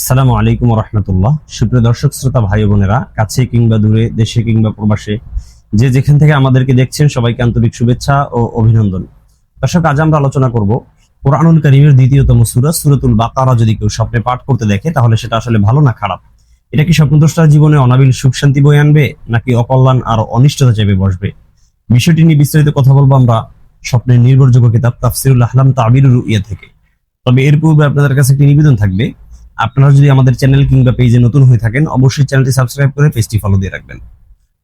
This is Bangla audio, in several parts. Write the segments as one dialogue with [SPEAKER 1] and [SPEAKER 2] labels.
[SPEAKER 1] আসসালামু আলাইকুম রহমতুল্লাহ। সুপ্রিয় দর্শক, শ্রোতা, ভাই বোনেরা, কাছে কিংবা দূরে, দেশে কিংবা প্রবাসে, যে যেখান থেকে আমাদেরকে দেখছেন, সবাইকে আন্তরিক শুভেচ্ছা ও অভিনন্দন। দর্শক, আজ আমরা আলোচনা করব কোরআনুল করিমের দ্বিতীয়তম সুরা, সুরতুল বাকারা। যদি কেউ স্বপ্নে পাঠ করতে দেখে, তাহলে সেটা আসলে ভালো না খারাপ। এটা কি স্বপ্নদ্রষ্টার জীবনে অনাবিল সুখ শান্তি বয়ে আনবে, নাকি অকল্যাণ আর অনিষ্টতা চেপে বসবে? বিষয়টি নিয়ে বিস্তারিত কথা বলব আমরা স্বপ্নের নির্ভরযোগ্য কিতাব তাফসিরুল আহলাম তাবিরুল ইয়া থেকে। তবে এর পূর্বে আপনাদের কাছে একটি নিবেদন থাকবে আপনারা যদি আমাদের চ্যানেল কিংবা পেজে নতুন হয়ে থাকেন, অবশ্যই চ্যানেলটি সাবস্ক্রাইব করে পেজটি ফলো দিয়ে রাখবেন।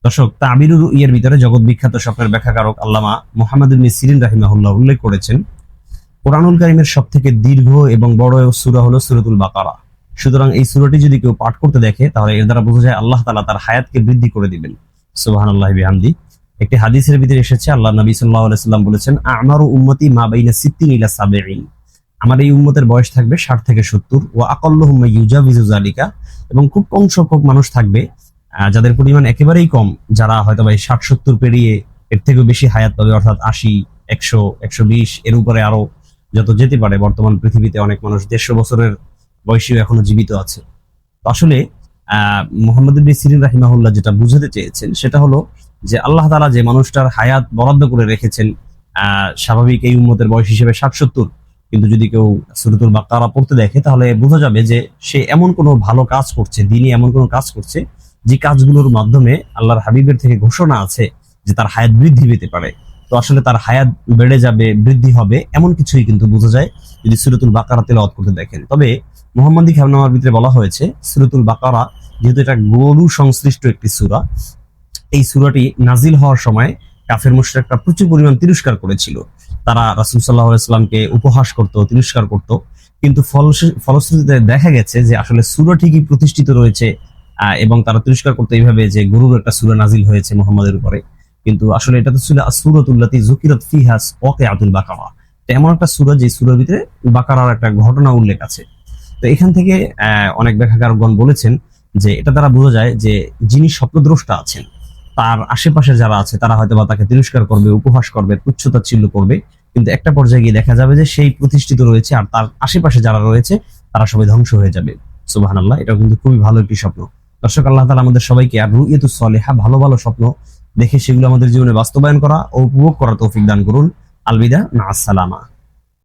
[SPEAKER 1] দর্শক তাবিরুল ইয়ের ভিতরে জগৎ বিখ্যাত স্বপ্নের ব্যাখ্যাকারক আল্লামা মোহাম্মদ ইবনে সিরিন রাহিমাহুল্লাহ উল্লেখ করেছেন, কোরআনুল কারিমের সব থেকে দীর্ঘ এবং বড় সূরা হলো সূরাতুল বাকারা। সুতরাং এই সূরাটি যদি কেউ পাঠ করতে দেখে, তাহলে এর দ্বারা বোঝা যায় আল্লাহ তাআলা তার হায়াতকে বৃদ্ধি করে দিবেন। সুবহানাল্লাহি বিহামদি। একটি হাদিসের ভিতরে এসেছে, আল্লাহ নবী আলাইহি সাল্লাম বলেছেন, আমারু উম্মতি মা বাইনা সিত্তিন ইলা সাবিঈন। আমার এই উম্মতের বয়স থাকবে ষাট থেকে সত্তর। ও আকল্লহুম ইউজাবিজু জালিকা এবং খুব কম সংখ্যক মানুষ থাকবে যাদের পরিমাণ একেবারেই কম, যারা হয়তো বা ষাট সত্তর পেরিয়ে এর থেকেও বেশি হায়াত পাবে, অর্থাৎ আশি, একশো একশো বিশ, এর উপরে আরও যত যেতে পারে। বর্তমান পৃথিবীতে অনেক মানুষ দেড়শো বছরের বয়সীও এখনও জীবিত আছে। আসলে মোহাম্মদ সিরিন রাহিমাহুল্লাহ যেটা বুঝাতে চেয়েছেন, সেটা হলো যে আল্লাহ তাআলা যে মানুষটার হায়াত বরাদ্দ করে রেখেছেন স্বাভাবিক এই উম্মতের বয়স হিসেবে ষাট সত্তর কিন্তু যদি কেউ সুরতুল বাকারা পড়তে দেখে, তাহলে বোঝা যাবে যে সে এমন কোনো ভালো কাজ করছে, দিনই এমন কোনো কাজ করছে, যে কাজগুলোর মাধ্যমে আল্লাহর হাবিবের থেকে ঘোষণা আছে যে তার হায়াত বৃদ্ধি পেতে পারে। তো আসলে তার হায়াত বেড়ে যাবে, বৃদ্ধি হবে, এমন কিছুই কিন্তু বোঝা যায় যদি সুরতুল বাকারা তেলাওয়াত করতে দেখেন। তবে মোহাম্মদী খেমনামার ভিতরে বলা হয়েছে, সুরতুল বাকারা যেহেতু এটা গরু সংশ্লিষ্ট একটি সূরা, এই সূরাটি নাজিল হওয়ার সময় কাফের মুশরিকরা প্রচুর পরিমাণ তিরস্কার করেছিল। তারা রাসূল সাল্লাল্লাহু আলাইহি সাল্লামকে উপহাস করত, তিরস্কার করত। কিন্তু ফলশ্রু- ফলশ্রুতিতে দেখা গেছে যে আসলে সূরা ঠিকই প্রতিষ্ঠিত রয়েছে এবং তারা তিরস্কার করতো এইভাবে যে গরুর একটা সূরা নাজিল হয়েছে মুহাম্মাদের উপরে। কিন্তু আসলে এটা তো ছিল সূরাতুল্লাতি যুকিরাত ফিহাস ওয়াকিআতুল বাকারা। তো এমন একটা সূরা যে সূরার ভিতরে বাকারার একটা ঘটনা উল্লেখ আছে। তো এখান থেকে অনেক ব্যাখ্যাকারগণ বলেছেন যে এটা দ্বারা বোঝা যায় যে যিনি স্বপ্নদ্রষ্টা আছেন, তার আশেপাশে যারা আছে, তারা হয়তো বা তাকে তিরস্কার করবে, উপহাস করবে, তুচ্ছতাচ্ছিল্য করবে। কিন্তু একটা পর্যায়ে গিয়ে দেখা যাবে যে সেই প্রতিষ্ঠিত রয়েছে আর তার আশেপাশে যারা রয়েছে, তারা সবাই ধ্বংস হয়ে যাবে। সুবাহান আল্লাহ এটা কিন্তু খুবই ভালো একটি স্বপ্ন। দর্শক, আল্লাহ তালা আমাদের সবাইকে আর রুইয়তু সলেহা ভালো ভালো স্বপ্ন দেখে সেগুলো আমাদের জীবনে বাস্তবায়ন করা ও উপভোগ করা তৌফিক দান করুন। আলবিদা না আসসালামা